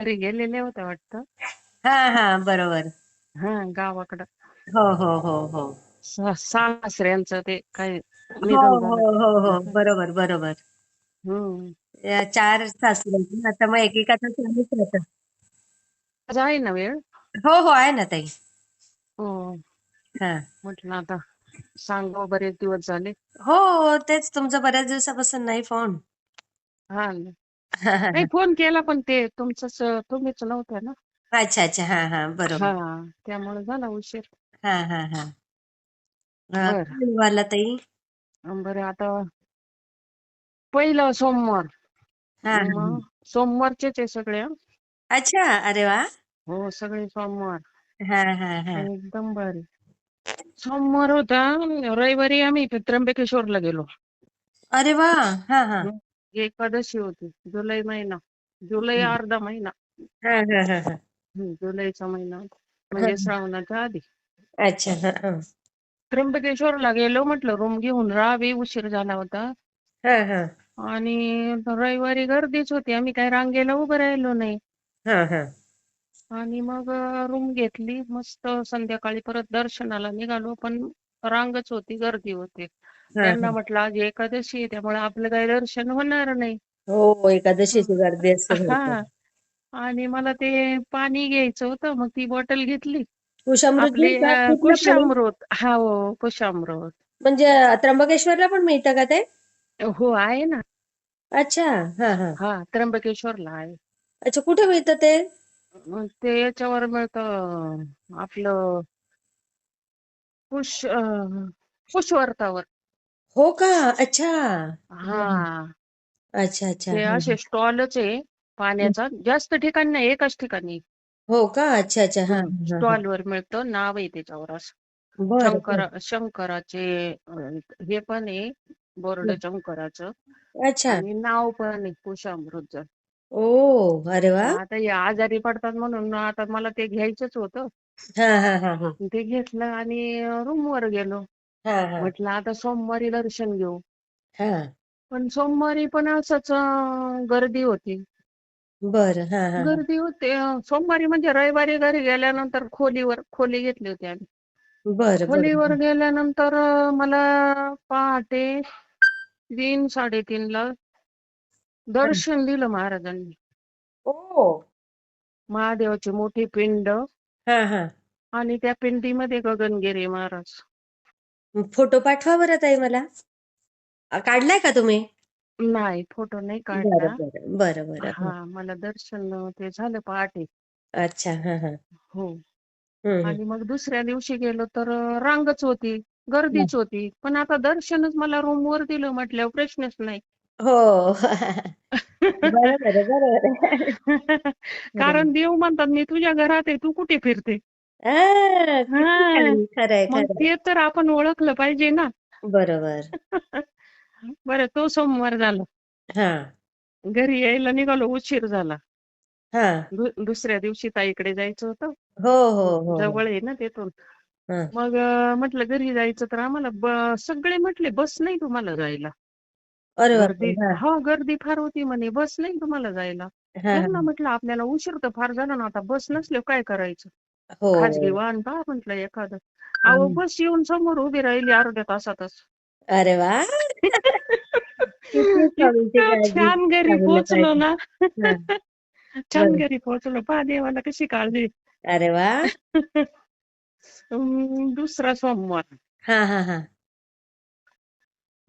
घरी गेलेले होते वाटतं. हा हा बरोबर. हा गावाकडं. हो हो हो हो. सा- सासऱ्यांचं ते काय हो निधन हो झालं. हो हो बरोबर बरोबर. हम्म. चार आहेत ना, आता मग एकेकाचं चालूच राहतं. आज आहे ना वेळ? हो हो आहे ना ताई. हो. हा. म्हटलं आता सांगावं बरेच दिवस झाले. हो तेच तुमचा बऱ्याच दिवसापासून नाही फोन हा ना. नाही फोन केला पण ते तुमचंच तुम्हीच नव्हते ना. अच्छा अच्छा. हा हा. बरोबर. हा त्यामुळे झाला उशीर. हा हा हा. बर. काय बोला ताई? बरं आता पहिलं सोमवार. हा हा, मग सोमवारचेच आहे सगळे हं. अच्छा. अरे वा. हो सगळे सोमवार. हा हा हा. एकदम भारी. सोमवार होता रविवारी आम्ही त्र्यंबकेश्वरला गेलो. अरे वा. हा हं. एकादशी होती जुलै महिना. जुलै अर्धा महिना. हा हा हा हा. हं, जुलैचा महिना. म्हणजे श्रावणाच्या आधी. अच्छा हा हा. त्र्यंबकेश्वरला गेलो म्हटलं रूम घेऊन. राहावी उशीर झाला होता. हा हा. आणि रविवारी गर्दीच होती. आम्ही काही रांगेला उभं राहिलो नाही. हा हा. आणि मग रूम घेतली. मस्त संध्याकाळी परत दर्शनाला निघालो. पण रांगच होती गर्दी होती. त्यांना म्हटलं आज एकादशी आहे त्यामुळे आपलं काही दर्शन होणार नाही. हो एकादशीची गर्दी असते हा. आणि मला ते पाणी घ्यायचं होतं मग ती बॉटल घेतली. कुशामृत आपले कुशामृत. हा हो कुशामृत. म्हणजे त्र्यंबकेश्वरला पण मिळतं का ते? हो आहे ना. अच्छा हा हा. हा त्र्यंबकेश्वरला आहे. अच्छा कुठे मिळतं ते? ते याच्यावर मिळतं आपलं पुष अं, पुष्पवर्थावर हो का? अच्छा. हा. अच्छा अच्छा. ते हा, असे. स्टॉलच आहे पाण्याचा. जास्त ठिकाणी नाही एकाच ठिकाणी. हो का? अच्छा अच्छा. हा हा हा. स्टॉल वर मिळतं. नाव आहे त्याच्यावर असं. बरं शंकर शंकराचे अं, हे पण आहे. बोर्ड शंकराचं. अच्छा. आणि नाव पण आहे कुशामृत ओ अरे वा. आता हे आजारी पडतात म्हणून आता मला ते घ्यायचंच होतं. हा हा हा हा. ते घेतलं आणि रूम वर गेलो. हा हा. म्हटलं आता सोमवारी दर्शन घेऊ. हा. पण सोमवारी पण असंच अं, गर्दी होती. बरं. हा हा हा. गर्दी होते अं, सोमवारी म्हणजे रविवारी घरी गेल्यानंतर खोलीवर खोली घेतली होती आम्ही. बरं खोलीवर गेल्यानंतर अं, मला पहाटे तीन साडेतीनला दर्शन दिलं महाराजांनी. ओ. महादेवाची मोठी पिंड. हा हा. आणि त्या पिंडीमध्ये गगनगिरी महाराज. फोटो पाठवा बरं ताई मला. अ, काढलाय का तुम्ही? नाही फोटो नाही बरं काढला. बरं. बरं बरं. हं. हा मला दर्शन ते झालं पहाटे. अच्छा हा हा. हो. आणि मग दुसऱ्या दिवशी गेलो तर अं, रांगच होती गर्दीच होती. पण आता दर्शनच मला रूम वर दिलं म्हटल्यावर प्रश्नच नाही. हो. बरोबर आहे बरोबर आहे. कारण देव म्हणतात मी तुझ्या घरात आहे तू कुठे फिरते? हा, किती हा. छान. खरंय मग ते तर आपण ओळखलं पाहिजे ना. बरोबर. बरं तो सोमवार झाला. हा. घरी यायला निघालो उशीर झाला. हा. दु- दुसऱ्या दिवशी ताईकडे जायचं होतं. हो हो हो हो. जवळ आहे ना तेथून. हा. मग अं, म्हटलं घरी जायचं तर आम्हाला ब- सगळे म्हटले बस नाही तुम्हाला जायला. अरे गर्दी बापरे हा. हा गर्दी फार होती म्हणे. बस नाही तुम्हाला जायला. हा हा. म्हटलं आपल्याला उशीर तर फार झाला ना आता बस नसले काय करायचं? हो. खाजगी वाहन पहा म्हटलं एखादं. अहो. बस येऊन समोर उभी राहिली अर्ध्या तासातच. अरे वा. किती स्वामींची इतकं काळजी छान घरी पोहोचलो पाहिजे. ना. हा, छान बरं. घरी पोहोचलो. पहा देवाला कशी काळजी. अरे वा. अं, दुसरा सोमवार. हा हा हा.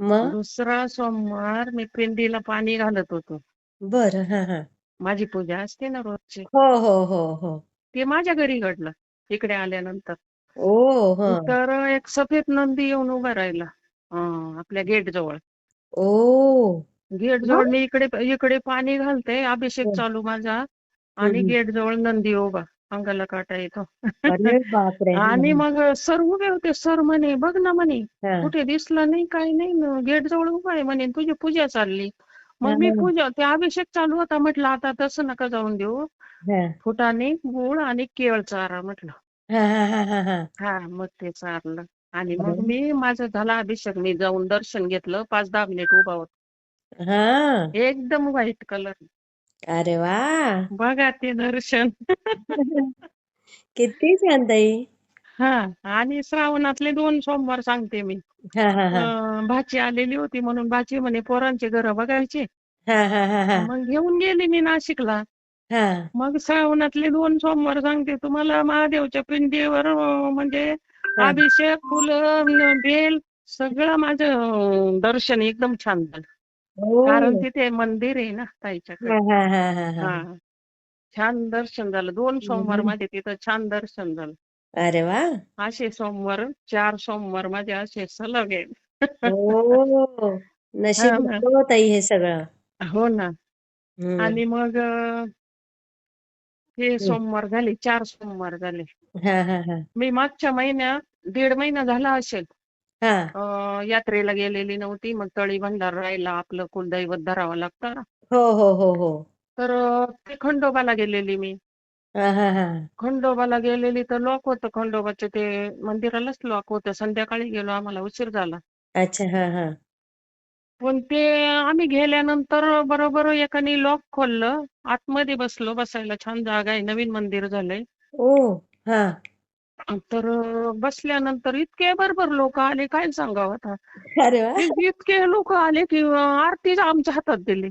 मग? दुसरा सोमवार मी पिंडीला पाणी घालत होतो. बरं हा हा. माझी पूजा असते ना रोजची. हो हो हो हो. ते माझ्या घरी घडलं इकडे आल्यानंतर. ओ ह. तर एक सफेद नंदी येऊन उभा राहिला अं, आपल्या गेट जवळ. ओ. गेट जवळ मी इकडे इकडे पाणी घालते अभिषेक हं, चालू माझा. आणि. गेट जवळ नंदी उभा. अंगाला काटा येतो. आणि मग सर उभे होते. सर म्हणे बघ ना म्हणे. कुठे दिसलं नाही काही नाही गेट जवळ उभा आहे म्हणे तुझी पूजा चालली. मग मी पूजा ते अभिषेक चालू होता म्हटलं आता तसं नका जाऊन देऊ. फुटाने गुळ आणि केळ चारा म्हटलं. हं, मग ते चारलं. आणि मग मी माझं झाला अभिषेक. मी जाऊन दर्शन घेतलं. पाच दहा मिनिट उभा होतो. एकदम व्हाईट कलर. अरे वा. बघा ते दर्शन. किती छान ताई. हा आणि श्रावणातले दोन सोमवार सांगते मी. हा हा हा. अं, भाची आलेली होती म्हणून भाची म्हणे पोरांचे घर बघायचे. हा हा हा हा. मग घेऊन गेली मी नाशिकला. हा. मग श्रावणातले दोन सोमवार सांगते तुम्हाला महादेवच्या पिंडीवर अं, म्हणजे हा. अभिषेक फुलं न बेल सगळं माझं अं, दर्शन एकदम छान झालं. हो. कारण तिथे मंदिर आहे ना ताईच्याकडे. हा हा हा हा हा. हा. छान दर्शन झालं. दोन सोमवार. माझे तिथं छान दर्शन झालं. अरे वा! असे सोमवार चार सोमवार माझे असे सलग आहेत. हो. नशीब हा हो. ताई हे सगळं. हो ना. आणि मग अं, हे सोमवार झाले चार सोमवार झाले. हा हा हा. मी मागच्या महिन्यात दीड महिना झाला असेल. हा. अं, यात्रेला गेलेली नव्हती मग तळी भंडार राहिला आपलं कुलदैवत धरावं लागतं ना. हो हो हो हो. तर अं, ते खंडोबाला गेलेली मी. हा हा हा. खंडोबाला गेलेली तर लॉक होतं खंडोबाचं ते मंदिरालाच लॉक होतं. संध्याकाळी गेलो आम्हाला उशीर झाला. अच्छा हा हा. पण ते आम्ही गेल्यानंतर बरोबर एकाने लॉक खोललं. आतमध्ये बसलो बसायला छान जागा आहे नवीन मंदिर झालंय. हा. तर बसल्यानंतर इतके बरोबर लोक आले काय सांगावं आता? अरे वा. इ- इतके लोक आले की आरती आमच्या हातात दिली.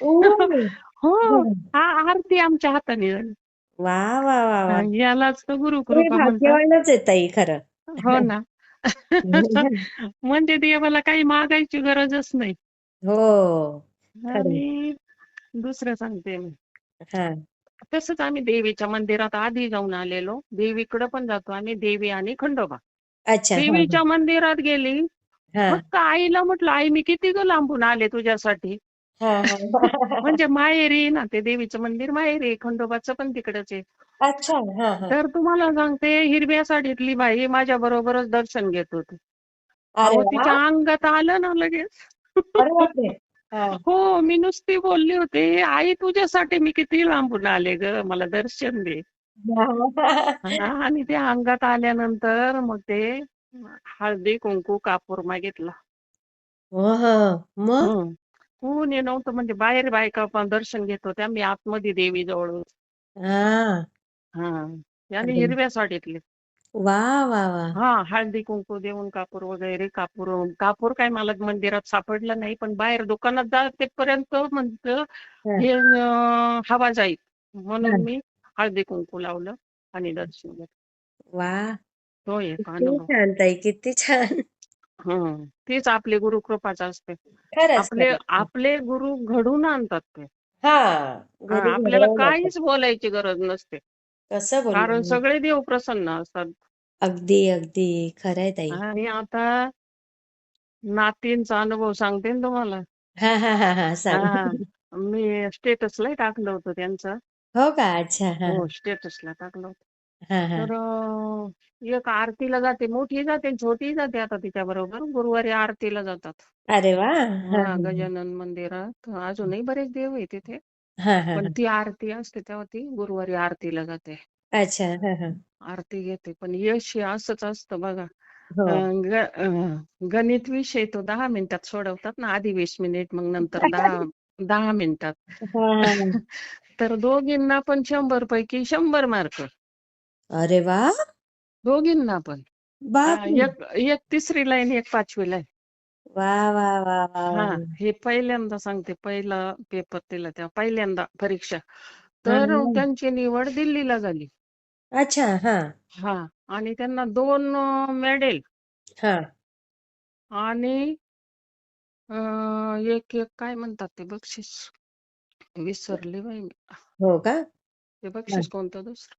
हो. आ- आरती आमच्या हाताने झाली. वा वा वा वा. यालाच तर म्हणतात. भाग्यवानच ताई खरं. हो ना. म्हणजे देवाला काही मागायची गरजच नाही. हो खरं आणि दुसरं सांगते मी. हा. तसंच आम्ही देवीच्या मंदिरात आधी जाऊन आलेलो. देवीकडे पण जातो आम्ही देवी आणि खंडोबा. अच्छा देवीच्या मंदिरात गेली. हा. फक्त आईला म्हटलं आई मी किती ग लांबून आले तुझ्यासाठी? म्हणजे माहेरी ना ते देवीचं मंदिर माहेरी खंडोबाचं पण तिकडच आहे. अच्छा तर तुम्हाला सांगते हिरव्या साडीतली बाई माझ्या बरोबरच दर्शन घेत होती. तिच्या अंगात आलं ना लगेच. हा. मी नुसती बोलली होती आई तुझ्यासाठी मी किती लांबून आले ग मला दर्शन दे. आणि ते अंगात आल्यानंतर मग ते हळदी कुंकू कापूर मागितला हो हो मग? हं. कोणी नव्हतं म्हणजे बाहेर बायका पण दर्शन घेत होत्या मी आतमध्ये देवी जवळ. हा आणि अरे. हिरव्या साडीतली वा वा वा. हा हळदी कुंकू देऊन कापूर वगैरे कापूर कापूर काय मला मंदिरात सापडलं नाही पण बाहेर दुकानात जातेपर्यंत म्हणतं हा. अं, हवा जाईल. म्हणून मी हळदी कुंकू लावलं आणि दर्शन घेतलं. वा. तो एक किती अनुभव छान ताई किती छान. हं तीच आपली गुरु कृपाच असते. खरंच आपले खरंच. आपले गुरु घडून आणतात ते. हा हा, घरी आपल्याला घडवून काहीच बोलायची गरज नसते. कसं कारण बोलू सगळे देव प्रसन्न असतात. अगदी अगदी. खरंय ताई. आणि आता नातींचा अनुभव सांगते ना तुम्हाला. हा हा हा हा. सांग. हा. मी स्टेटसला टाकलं होतं त्यांचं. हो का? अच्छा हा. हो स्टेटसला टाकलं होतं. हा हा. तर अं, एक आरतीला जाते. मोठी जाते छोटी जाते आता तिच्या बरोबर गुरुवारी आरतीला जातात. अरे वा! हा हा गजानन मंदिरात. अजूनही बरेच देव आहे तिथे. हा हा पण हा. ती आरती असते तेव्हा ती गुरुवारी आरतीला जाते. अच्छा हा हा. आरती घेते. पण यश हे असंच असतं बघा. हो. अं, ग- अं, गणित विषय तो दहा मिनिटात सोडवतात ना आधी वीस मिनिट मग नंतर दहा दहा मिनिटात. हा. तर दोघींना पण शंभर पैकी शंभर मार्क. अरे वा! दोघींना पण. बापरे! एक एक तिसरीला आहे आणि एक पाचवीला आहे वा वा वा वा हा वा. हे पहिल्यांदा सांगते. पहिला पेपर दिला तेव्हा पहिल्यांदा परीक्षा. तर. त्यांची निवड दिल्लीला झाली. अच्छा हा. हा आणि त्यांना दोन मेडल. हा. आणि अं, एक एक काय म्हणतात ते बक्षीस? विसरले बाई मी. हो का? ते बक्षीस कोणतं दुसरं?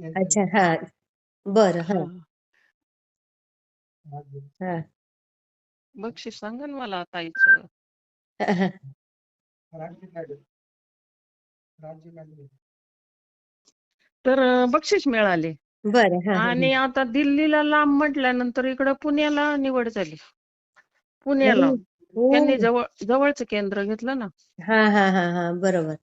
अच्छा हा. बर हा. हा. हा. बक्षीस सांगा ना मला ताईचं. तर अं, बक्षीस मिळाले. बर आणि आता दिल्लीला लांब म्हटल्यानंतर इकडं पुण्याला निवड झाली. पुण्याला. हो. त्यांनी जवळ जवळचं केंद्र घेतलं ना. हा हा हा हा बरोबर.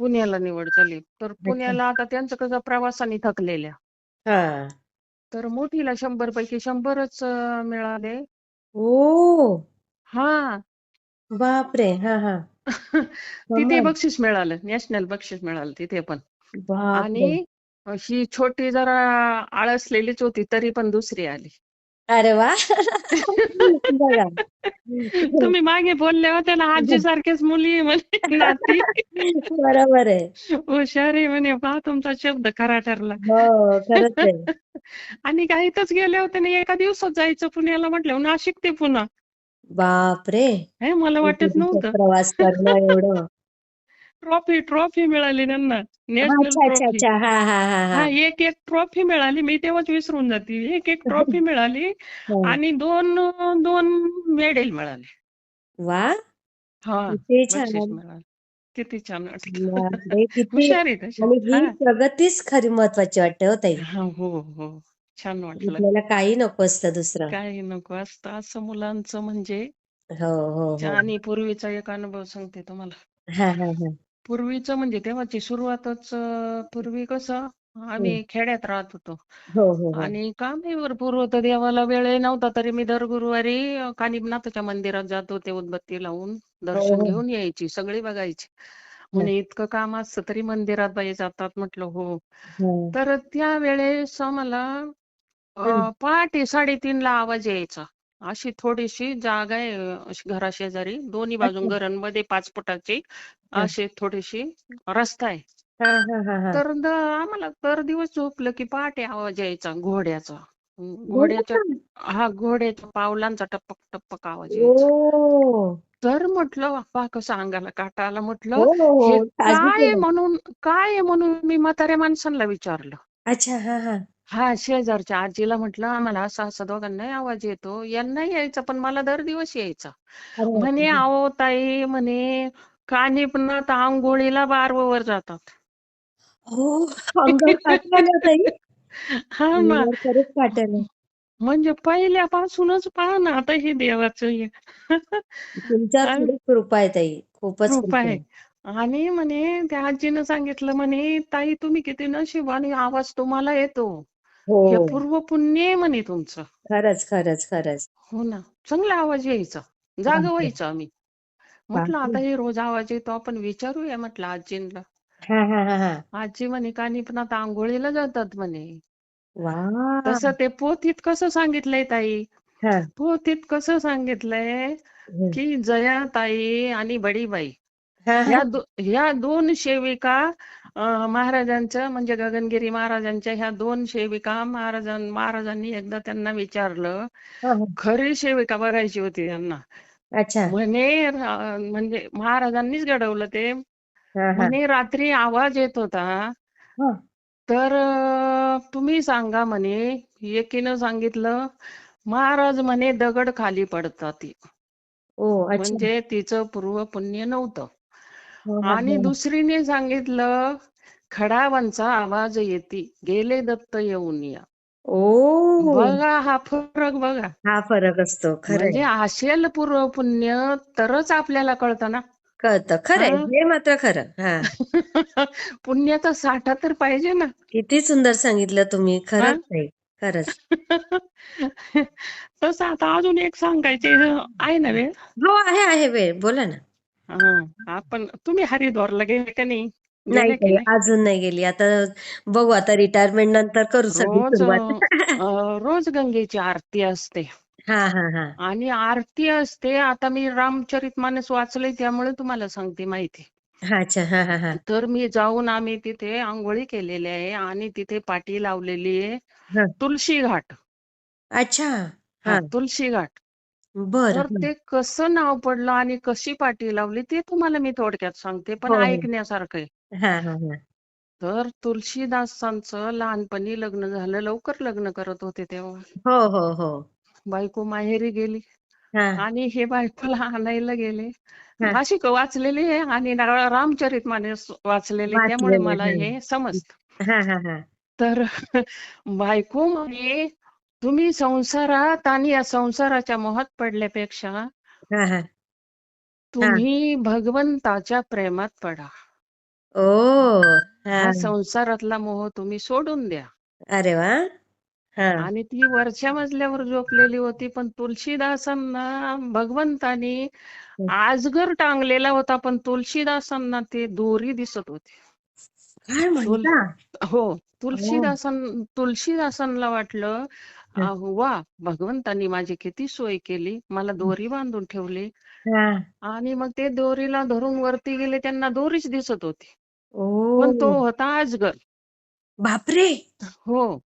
पुण्याला निवड झाली. तर पुण्याला आता त्यांचं कसं प्रवासाने थकलेल्या. हा. तर मोठीला शंभर पैकी शंभरच अं, मिळाले. ओ हा. बापरे. हा हा. तिथे कमाल. बक्षीस मिळालं. नॅशनल बक्षीस मिळालं तिथे पण. बापरे. आणि ही छोटी जरा आळसलेलीच होती तरी पण दुसरी आली. अरे वा. बघा. तुम्ही मागे बोलले होते ना आजी सारख्याच मुली आहे म्हणे नाती. बरोबर आहे. हुशार आहे म्हणे पहा तुमचा शब्द खरा ठरला. हो खरंच आहे. आणि काहीतच गेले होते ना एका दिवसात जायचं पुण्याला म्हटलं नाशिक ते पुन्हा बापरे. हे मला वाटत किती नव्हतं. प्रवास करणं एवढं. ट्रॉफी ट्रॉफी मिळाली त्यांना. नॅशनल ट्रॉफी हा एक एक ट्रॉफी मिळाली. मी तेव्हाच विसरून जाते. एक एक ट्रॉफी मिळाली हा. आणि दोन दोन मेडल मिळाले. वा. हा किती बक्षीस छान मिळालं. किती छान वाटलं. बापरे, किती हुशार आहे तशी आणि ही हा. प्रगतीच खरी महत्वाची वाटते हो ताई. हा, हो हो. छान वाटलं. आपल्याला काही नको असतं दुसरं. काही नको असतं. असं मुलांचं म्हणजे हो हो हो. आणि पूर्वीचा एक अनुभव सांगते तुम्हाला. हा हा हा. पूर्वीचं म्हणजे तेव्हाची सुरुवातच अं, पूर्वी कसं आम्ही खेड्यात राहत होतो. हो हो हो. आणि कामही भरपूर होतं. देवाला वेळ नव्हता तरी मी दर गुरुवारी अं, कानिपनाथच्या मंदिरात जात होते उदबत्ती लावून दर्शन हो. घेऊन यायची सगळी बघायची. म्हणे इतकं काम असतं तरी मंदिरात बाई जातात म्हटलं हो. हो. तर त्या वेळेस आम्हाला. अं, पहाटे साडेतीनला आवाज यायचा. अशी थोडीशी जागा आहे अशी घराशेजारी. दोन्ही बाजून अच्छा. घरांमध्ये पाच फुटाची. अशी थोडीशी रस्ता आहे. हा हा हा हा. तर द- आम्हाला दर दिवस झोपलं की पहाटे आवाज यायचा घोड्याचा. घोड्याच्या हा घोड्याच्या पावलांचा टपक टपक आवाज यायचा. ओ तर म्हटलं बाप्पा कसं अंगाला काटा आला. म्हटलं हो हो हे हो साहजिक काय आहे आहे ना. म्हणून काय आहे म्हणून मी म्हाताऱ्या माणसांना विचारलं? अच्छा हा हा. हा शेजारच्या आजीला म्हटलं आम्हाला असं असं दोघांनाही आवाज येतो. यांना यायचा पण मला दर दिवस यायचा. अरे म्हणे बापरे. अहो ताई म्हणे कानिपनाथ आंघोळीला बारवर जातात. अंगावर काटा आला ताई. हा ना. अंगावर खरंच काटा आला म्हणजे पहिल्यापासूनच पहा ना आता हे देवाचं हे. तुमच्यावर आणि खरंच कृपा आहे ताई. खूपच कृपा कृपा आहे. आहे. आणि म्हणे त्या आजीनं सांगितलं म्हणे ताई तुम्ही किती नशिबाने आवाज तुम्हाला येतो. हे. हो पूर्व पुण्य आहे म्हणे तुमचं. खरंच खरंच खरंच. हो ना. चांगला आवाज यायचा. जागा बापरे. व्हायचं आम्ही. म्हटलं बापरे. आता हे रोज आवाज येतो आपण विचारूया म्हटलं आजींना. हा हा हा हा. आजी म्हणे कानिपनाथ आंघोळीला जातात म्हणे. वा. तसं ते पोथीत कसं सांगितलंय ताई? हा. पोथीत कसं सांगितलंय. की जयाताई आणि बडीबाई हा हा. दो ह्या दोन सेविका अं, महाराजांच्या म्हणजे गगनगिरी महाराजांच्या ह्या दोन सेविका महाराजां महाराजांनी एकदा त्यांना विचारलं. खरी सेविका बघायची होती त्यांना. अच्छा. म्हणे म्हणजे महाराजांनीच घडवलं ते. म्हणे रात्री आवाज येत होता. तर तुम्ही सांगा म्हणे एकीनं सांगितलं महाराज म्हणे दगड खाली पडतात. म्हणजे तिचं पूर्व पुण्य नव्हतं. आणि हा. दुसरीने सांगितलं खडावांचा आवाज येते गेले दत्त येऊन या. ओ. बघा हा फरक बघा. हा फरक असतो म्हणजे असेल पूर्व पुण्य तरच आपल्याला कळतं ना. कळतं खरंय. हा. हे मात्र खरं हा. पुण्याचा साठा तर पाहिजे ना. किती सुंदर सांगितलं तुम्ही खरंच नाही खरंच. तसं आता अजून एक सांगायचे आहे ना वेळ? हो आहे आहे वेळ. बोला ना. हा आपण तुम्ही हरिद्वारला गेले का नाही? नाही गेले की ताई, नाही? अजून नाही गेली. आता बघू आता रिटायरमेंट नंतर करू सगळी रोज सुरुवात. अं, रोज गंगेची आरती असते. हा हा हा. आणि आरती असते आता मी रामचरितमानस वाचलंय त्यामुळे तुम्हाला सांगते माहिती. अच्छा. हा हा हा. तर मी जाऊन आम्ही तिथे आंघोळी केलेली आहे आणि तिथे पाटी लावलेली आहे. हा. तुळशी घाट. अच्छा. हा हा. तुळशी घाट. बर तर ते कसं नाव पडलं आणि कशी पाटी लावली ते तुम्हाला मी थोडक्यात सांगते पण हो, हो. ऐकण्यासारखं आहे. हा हा हा. तर तुळशीदासांचं लहानपणी लग्न झालं लवकर लग्न करत होते तेव्हा. हो हो हो. बायको माहेरी गेली हा. आणि हे बायकोला आणायला गेले. हा. भाषिक वाचलेली आहे आणि रामचरित मानस वाचलेले त्यामुळे वाचलेलं, मला हा. हे समजत. हा हा हा. तर बायको म्हणे तुम्ही संसारात आणि या संसाराच्या मोहात पडल्यापेक्षा हा हा. तुम्ही भगवंताच्या प्रेमात पडा. ओ हा. हा संसारातला मोह तुम्ही सोडून द्या. अरे वा. हा. आणि ती वरच्या मजल्यावर झोपलेली होती पण तुलसीदासांना भगवंतानी आजगर टांगलेला होता पण तुलसीदासांना ते दोरी दिसत होती. म्हणता? हो तुलसीदासन तुलसीदासांना वाटलं हं. वा! भगवंतांनी माझी किती सोय केली. मला दोरी बांधून ठेवली आणि मग ते दोरीला धरून वरती गेले त्यांना दोरीच दिसत होती. पण तो होता आजगर बापरे! हो.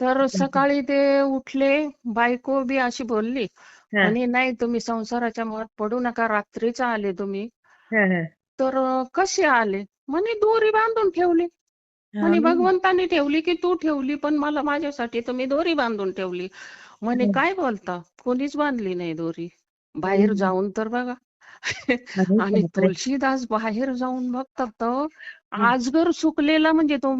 तर सकाळी ते उठले बायको बी अशी बोलली म्हणे नाही तुम्ही संसाराच्या मुळात पडू नका रात्रीच आले तुम्ही. तर कसे आले? म्हणे दोरी बांधून ठेवली. म्हणे. भगवंतानी ठेवली की तू ठेवली पण मला माझ्यासाठी तुम्ही दोरी बांधून ठेवली. म्हणे. काय बोलता? कोणीच बांधली नाही दोरी. बाहेर. जाऊन तर बघा. आणि. तुलसीदास बाहेर जाऊन बघतात तर आजगर सुकलेला म्हणजे तो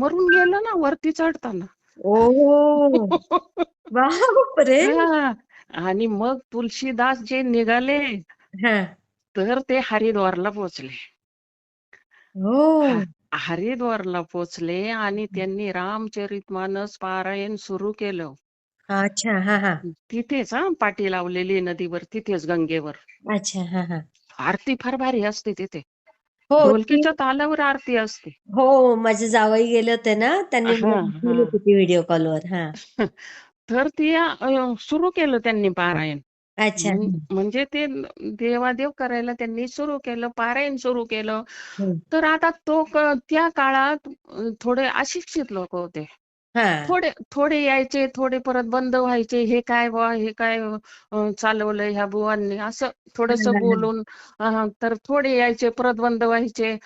मरून गेला ना वरती चढताना. ओ. आणि मग तुलसीदास जे निघाले हा. तर ते हरिद्वारला पोहोचले. हा- हरिद्वारला पोहोचले आणि त्यांनी रामचरितमानस पारायण सुरू केलं. अच्छा हा हा. तिथेच हा पाटी लावलेली नदीवर तिथेच गंगेवर. अच्छा हा हा. आरती फार भारी असते तिथे. हो ढोलकीच्या तालावर आरती असते. हो माझे जावई गेले होते ना त्यांनी हा, हा. व्हिडिओ कॉलवर हा. तर ती सुरू केलं त्यांनी पारायण. अच्छा. म्हण- म्हणजे ते देवादेव करायला त्यांनी सुरू केलं पारायण सुरू केलं. हं. तर आता तो क- त्या काळात अं, थोडे अशिक्षित लोक होते. हा. थोडे थोडे यायचे थोडे परत बंद व्हायचे हे काय बुवा हे काय अं, चालवलंय ह्या बुवांनी असं थोडस हा, हा. बोलून तर थोडे यायचे परत बंद व्हायचे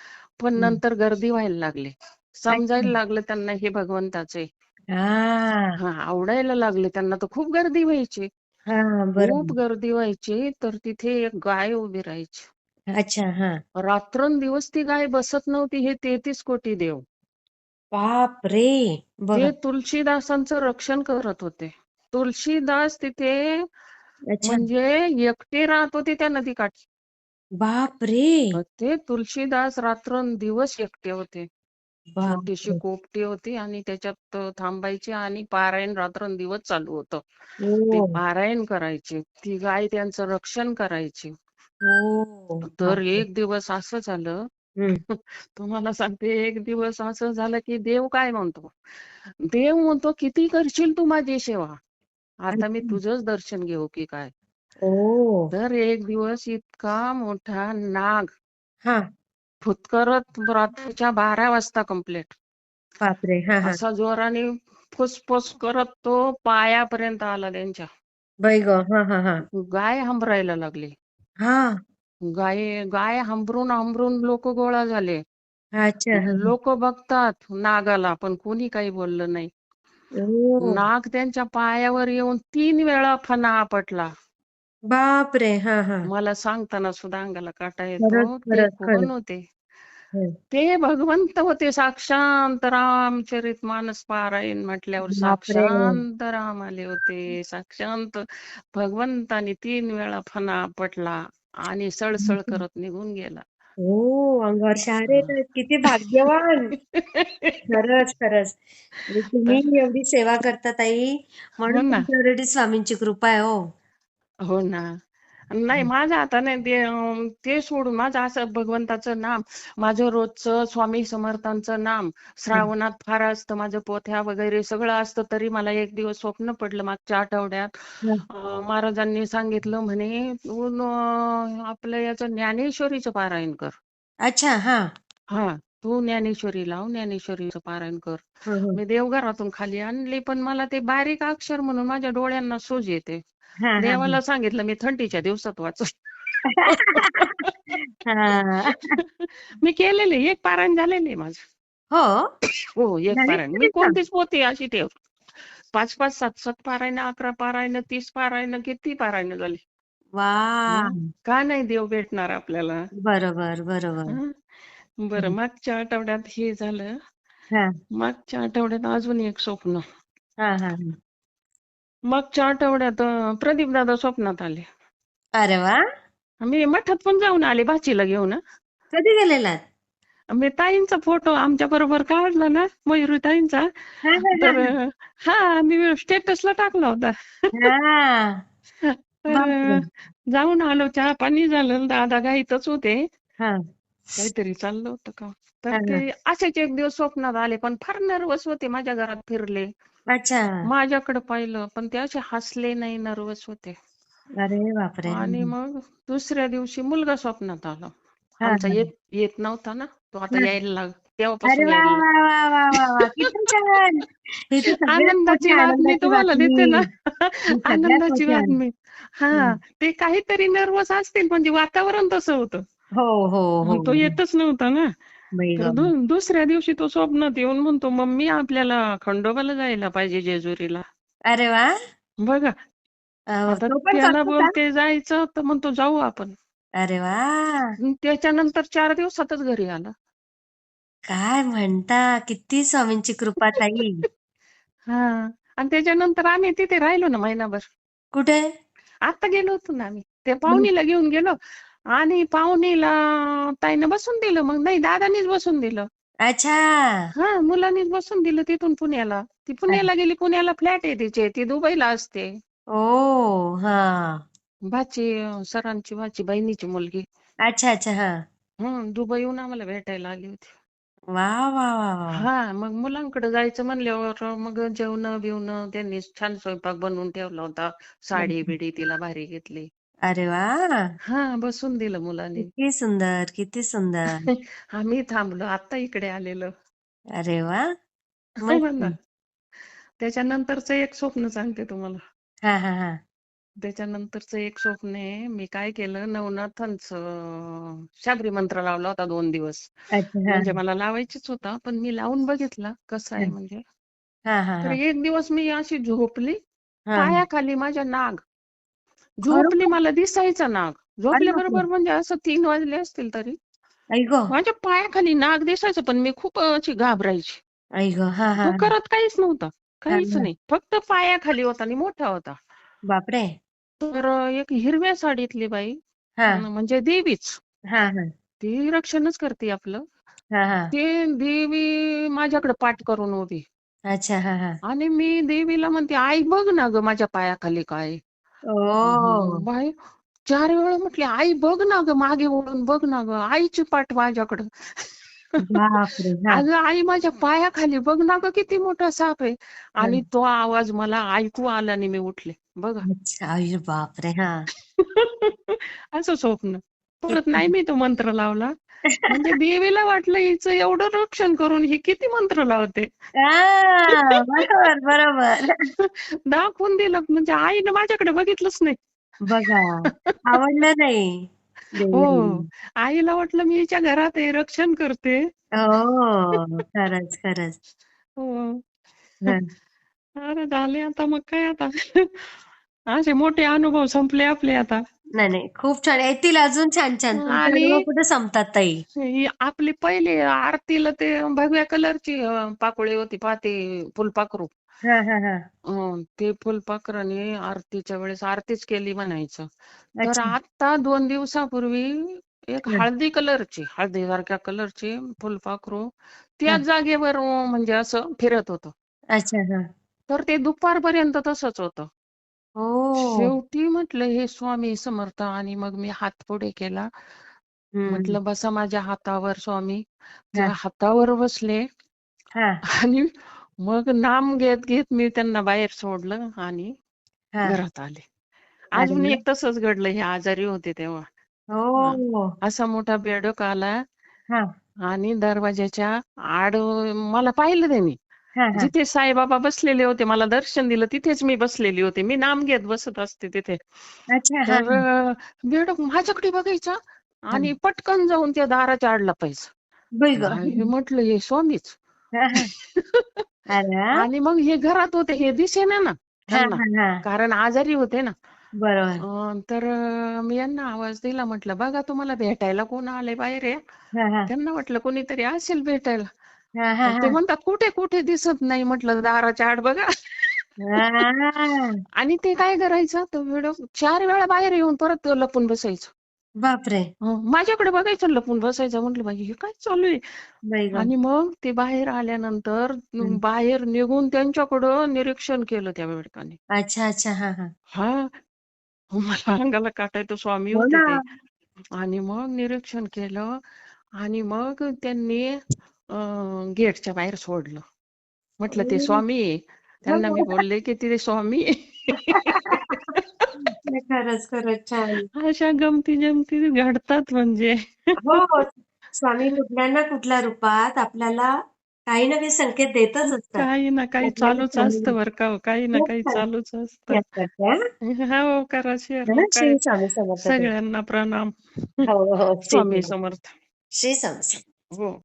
पण हं. नंतर गर्दी व्हायला लागली. समजायला लागलं त्यांना हे भगवंताचे. हा. हा आवडायला लागले त्यांना तर खूप गर्दी व्हायची. हा खूप बरोबर गर्दी व्हायची तर तिथे एक गाय उभी राहायची. अच्छा हा. रात्रंदिवस ती गाय बसत नव्हती हे तेहतीस कोटी देव. बाप रे! बघा. ते तुलसीदासांचं रक्षण करत होते. तुलसीदास तिथे अच्छा. म्हणजे एकटे राहत होते त्या नदीकाठी. बाप रे! ते तुलसीदास रात्रंदिवस एकटे होते. छोटीशी कोपटी होती आणि त्याच्यात थांबायची आणि पारायण रात्रंदिवस चालू होतं. ते हो. पारायण करायचे. ती गाय त्यांचं रक्षण करायची. हो. तर बापरे. एक दिवस असं झालं. तुम्हाला सांगते एक दिवस असं झालं की देव काय म्हणतो? देव म्हणतो किती करशील तू माझी सेवा? आता मी. तुझंच दर्शन घेऊ की काय? तर एक दिवस इतका मोठा नाग हा. फुतकरत रात्रीच्या बारा वाजता कंप्लीट बापरे हा हा. असा जोराने फुसफुस करत तो पायापर्यंत आला त्यांच्या. बाई ग हा हा हा. गाय हंबरायला लागली. हा. गाय गाय हंबरून हंबरून लोक गोळा झाले. अच्छा. हा लोक बघतात नागाला पण कोणी काही बोललं नाही. ओ. नाग त्यांच्या पायावर येऊन तीन वेळा फणा आपटला बाप रे हा हा. मला सांगताना सुद्धा अंगाला काटा खरंच येतो ते खरंच कोण खरंच. होते हं. ते भगवंत होते साक्षांत रामचरित मानस पारायण म्हटल्यावर बापरे! साक्षांत राम आले होते. साक्षांत भगवंतानी तीन वेळा फणा आपटला आणि सळसळ करत निघून गेला. हो अंगावर शहारे किती भाग्यवान. खरंच खरंच. आणि तुम्ही एवढी सेवा करता ताई. हो म्हणून ना. तुमच्यावरती स्वामींची कृपा आहे हो. हो ना. नाही माझ्या हाताने ते अं, ते सोडून माझं असं भगवंताचं नाम माझं रोजचं स्वामी समर्थांचं नाम श्रावणात फार असतं माझं पोथ्या वगैरे सगळं असतं तरी मला एक दिवस स्वप्न पडलं मागच्या आठवड्यात. हं. अं, महाराजांनी सांगितलं म्हणे तू न- आपलं याचं ज्ञानेश्वरीचं पारायण कर. अच्छा हा. हा. तू ज्ञानेश्वरी लाव ज्ञानेश्वरीचं पारायण कर. मी देवघरातून खाली आणली पण मला ते बारीक अक्षर म्हणून माझ्या डोळ्यांना सूज येते. देवाला सांगितलं मी थंडीच्या दिवसात वाच हा. मी केलेले एक पारायण झालेले माझं. हो? हो एक पारायण. मी? कोणतीच पोथी अशी ठेव. पाच पाच सात सात पारायण अकरा पारायण तीस पारायण किती पारायण झाली. वा? का नाही देव भेटणार आपल्याला? बरोबर बरोबर? बरं. मागच्या आठवड्यात हे झालं हा मागच्या आठवड्यात अजून एक स्वप्न हा हा हा. मागच्या आठवड्यात प्रदीप दादा स्वप्नात आले अरे वा मी मठात पण जाऊन आले भाचीला घेऊन. कधी गेलेलात मी ताईंचा फोटो आमच्या बरोबर काढला ना मयुरी ताईंचा तर हा. मी स्टेटसला टाकला होता हा. तर. जाऊन आलो चहा पाणी झालं दादा घाईतच होते. काहीतरी चाललं होतं का? तर. ते असेच एक दिवस स्वप्नात आले पण फार नर्वस होते माझ्या घरात फिरले. अच्छा. माझ्याकडे पाहिलं पण ते असे हसले नाही नर्वस होते. अरे बापरे. आणि मग दुसऱ्या दिवशी मुलगा स्वप्नात आला. आमचा. येत येत नव्हता ना तो आता. यायला लाग अरे तेव्हापासून वा यायला लाग- वा वा वा वा वा. किती छान. ही तर सगळ्यात आनंदाची मोठी बातमी आनंदाची तुम्हाला देते ना. बातमी सगळ्यात आनंदाची मोठी आनंद. बातमी. हा. ते काहीतरी नर्वस असतील म्हणजे वातावरण तसं होतं. हो हो हो. तो येतच नव्हता ना. दुसऱ्या दिवशी तो स्वप्नात येऊन म्हणतो मम्मी आपल्याला खंडोबाला जायला पाहिजे जेजुरीला. अरे वा. बघा. आता त्याला बोलते जायचं तर म्हणतो जाऊ आपण. अरे वा. त्याच्यानंतर चार दिवसातच घरी आला. काय म्हणता? किती स्वामींची कृपा ताई. हा. आणि त्याच्यानंतर आम्ही तिथे राहिलो ना महिनाभर. कुठे? आता गेलो होतो ना आम्ही. ते पाहुणीला घेऊन गेलो. आणि पाहुणीला ताईनं बसून दिलं. मग नाही दादानीच बसून दिलं. अच्छा. हा मुलांनीच बसून दिलं तिथून पुण्याला. ती पुण्याला गेली पुण्याला फ्लॅट आहे तिचे. ती दुबईला असते. ओ हा. भाची सरांची भाची बहिणीची मुलगी. अच्छा अच्छा हा. हम्म दुबईहून आम्हाला भेटायला आली होती. वा वा वा वा. हा मग मुलांकडे जायचं म्हणल्यावर मग जेवण बिवणं त्यांनी छान स्वयंपाक बनवून ठेवला होता. साडी बिडी तिला भारी घेतली. अरे वा. हा बसून दिलं मुलांनी. किती सुंदर किती सुंदर. आम्ही थांबलो आता इकडे आलेलो. अरे वा. हो. ना. त्याच्यानंतरचं एक स्वप्न सांगते तुम्हाला. हा हा हा. त्याच्यानंतरचं एक स्वप्न आहे मी काय केलं नवनाथांचं शाबरी मंत्र लावला होता दोन दिवस. अच्छा हा. म्हणजे मला लावायचीच होता पण मी लावून बघितला कसं आहे हा. म्हणजे. हा हा तर हा. एक दिवस मी अशी झोपली हा. पायाखाली माझ्या नाग झोपली मला दिसायचा नाग झोपल्याबरोबर म्हणजे असं तीन वाजले असतील तरी. माझ्या पायाखाली नाग दिसायचं पण मी खूप अशी घाबरायची. हा हा तो करत काहीच नव्हता. काहीच. नाही. फक्त पायाखाली होता आणि मोठा होता. बापरे. तर एक हिरव्या साडीतली बाई म्हणजे देवीच. ती रक्षणच करते आपलं. ते देवी माझ्याकडे पाठ करून उभी. अच्छा हा हा. आणि मी देवीला म्हणते आई बघ ना ग माझ्या पायाखाली काय ओ बाई चार वेळा म्हटले आई बघ ना ग मागे वळून बघ ना ग आईची पाठ माझ्याकडं. बापरे हा. अगं आई माझ्या पायाखाली बघ ना ग किती मोठा साप आहे. आणि तो आवाज मला ऐकू आला आणि मी उठले. बघा. अच्छा अरे बापरे हा. असं स्वप्न. परत नाही मी तो मंत्र लावला. म्हणजे देवीला वाटलं हिचं एवढं रक्षण करून ही किती मंत्र लावते. बरोबर बरोबर. दाखवून दिलं म्हणजे आईनं माझ्याकडे बघितलंच नाही. बघा आवडलं नाही. हो. आईला वाटलं मी हिच्या घरात आहे रक्षण करते. हो खरंच खरंच. हो. हा. अरे झाले आता मग काय आता? असे मोठे अनुभव संपले आपले आता. नाही नाही. खूप छान. येतील अजून छान छान. तुमचे आणि- कुठे संपतात ताई? ही आपली पहिली आरतीला ते भगव्या कलरची अं, पाकोळी होती पाती फुलपाखरू. हा हा हा. अं, ते फुलपाखराने आरतीच्या वेळेस आरतीच केली म्हणायचं. तर अच्छा. आता दोन दिवसापूर्वी एक हं. हळदी कलरची हळदीसारख्या कलरची फुलपाखरू त्याच जागेवर अं, म्हणजे असं फिरत होतं. अच्छा हा. तर ते दुपारपर्यंत तसंच होतं. हो. शेवटी म्हटलं हे स्वामी समर्थ आणि मग मी हात पुढे केला. म्हटलं बसा माझ्या हातावर स्वामी. हा. हातावर बसले हा. आणि मग नाम घेत घेत मी त्यांना बाहेर सोडलं आणि हा. घरात आले. अजून. एक तसंच घडलं हे आजारी होते तेव्हा. हो. असा मोठा बेडक आला हा. आणि दरवाजाच्या आड मला पाहिलं त्यांनी. जिथे साईबाबा बसलेले होते मला दर्शन दिलं तिथेच मी बसलेली होते. मी नाम घेत बसत असते तिथे. अच्छा तर बेडक माझ्याकडे बघायचा आणि पटकन जाऊन त्या दाराच्या आडला पाहिजे म्हटलं हे स्वामीच. आणि मग हे घरात होते हे दिसेना ना कारण आजारी होते ना. बरोबर. तर मी यांना आवाज दिला म्हटलं बघा तुम्हाला भेटायला कोण आले बाहेर? त्यांना म्हटलं कोणीतरी असेल भेटायला. हा हा ते म्हणतात कुठे कुठे दिसत नाही? म्हटलं दाराच्या आड बघा. हा. आणि ते काय करायचं तो व्हिडिओ चार वेळा बाहेर येऊन परत तो लपून बसायचं. बापरे. हं, माझ्याकडे बघायचं लपून बसायचं. म्हटलं बाई हे काय चालू आहे? बाई गं. आणि मग ते बाहेर आल्यानंतर हं. बाहेर निघून त्यांच्याकडं निरीक्षण केलं त्या बायकांनी अच्छा अच्छा. हा हा. हा. मला अंगाला काटा येतो स्वामी हो होते ना. ते. आणि मग निरीक्षण केलं. आणि मग त्यांनी गेटच्या बाहेर सोडलं. म्हटलं ते. स्वामी. त्यांना मी बोलले की ते स्वामी खरंच खरंच छान अशा गमती जमती घडतात म्हणजे. हो हो. स्वामी कुठल्या ना कुठल्या रूपात आपल्याला काही ना काही संकेत देतच असतात. काही ना काही आपल्याला चालूच असतं बरं का हो, काही ना काही चालूच असतं. हो करा शेअर हा सगळ्यांना प्रणाम. हो हो स्वामी समर्थ. श्री समर्थ. हो.